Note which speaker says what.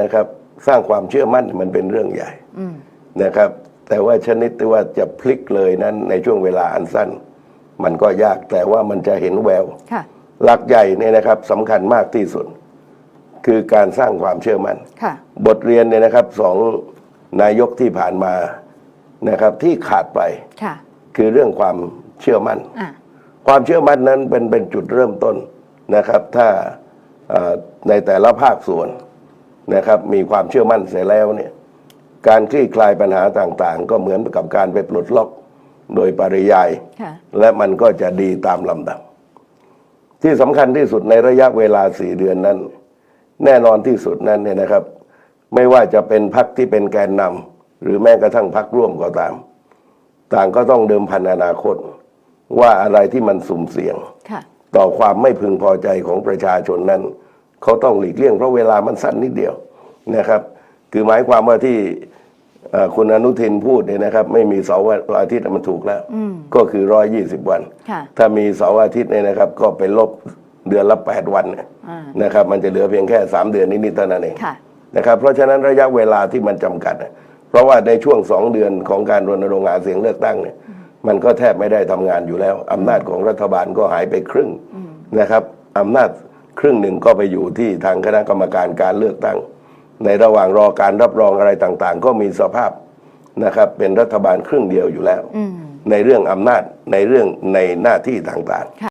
Speaker 1: นะครับ สร้างความเชื่อมั่นมันเป็นเรื่องใหญ่
Speaker 2: อืม
Speaker 1: นะครับ แต่ว่าชนิดที่ว่าจะพลิกเลยนั้นในช่วงเวลาอันสั้น มันก็ยากแต่ว่ามันจะเห็นแวว
Speaker 2: ค่ะ
Speaker 1: หลักใหญ่เนี่ยนะครับสำคัญมากที่สุด คือการสร้างความเชื่อมั่น
Speaker 2: ค่ะ
Speaker 1: บทเรียนเนี่ยนะครับสองนายกที่ผ่านมานะครับ ที่ขาดไป
Speaker 2: ค่ะ
Speaker 1: คือเรื่องความเชื่อมั่น
Speaker 2: อะ
Speaker 1: ความเชื่อมั่นนั้นเป็นเป็นจุดเริ่มต้นนะครับ ถ้าเอ่อในแต่ละภาคส่วน นะครับมีความเชื่อมั่นเสร็จแล้วเนี่ยการคลี่คลายปัญหาต่างๆ ก็เหมือนกับการไปปลดล็อกโดยปริยาย
Speaker 2: ค่ะ
Speaker 1: และมันก็จะดีตามลำดับ ที่สำคัญที่สุดในระยะเวลาสี่เดือนนั้น แน่นอนที่สุดนั้นเนี่ยนะครับ ไม่ว่าจะเป็นพักที่เป็นแกนนำหรือแม้กระทั่งพักร่วมก็ตาม ต่างก็ต้องเดิมพันอนาคต ว่าอะไรที่มันสุ่มเสี่ยง
Speaker 2: ค่ะ
Speaker 1: ต่อความไม่พึงพอใจของประชาชนนั้น เขาต้องหลีกเลี่ยงเพราะเวลามันสั้นนิดเดียวนะครับ คือหมายความว่าที่เอ่อคุณอนุทินพูดเนี่ยนะครับ ไม่มีเสาร์อาทิตย์มันถูกแล้ว
Speaker 2: อืม
Speaker 1: ก็คือร้อยยี่สิบวัน
Speaker 2: ค่ะ
Speaker 1: ถ้ามีเสาร์อาทิตย์เนี่ยนะครับ ก็เป็นลบเดือนละแปดวันเนี่ย
Speaker 2: อ่า
Speaker 1: นะครับ มันจะเหลือเพียงแค่สามเดือนนิดๆเท่านั้นเอง
Speaker 2: ค่ะ
Speaker 1: นะครับ เพราะฉะนั้นระยะเวลาที่มันจำกัดน่ะเพราะว่าในช่วงสองเดือนของการรณรงค์หาเสียงเลือกตั้งเนี่ย มันก็แทบไม่ได้ทำงานอยู่แล้วอำนาจของรัฐบาลก็หายไปครึ่งนะครับอำนาจค รึ่งหนึ่งก็ไปอยู่ที่ทางคณะกรรมการการเลือกตั้ง ในระหว่างรอการรับรองอะไรต่างๆ ก็มีสภาพนะครับเป็นรัฐบาลครึ่งเดียวอยู่แล้ว
Speaker 2: อืม
Speaker 1: ในเรื่องอำนาจในเรื่องในหน้าที่ต่างๆ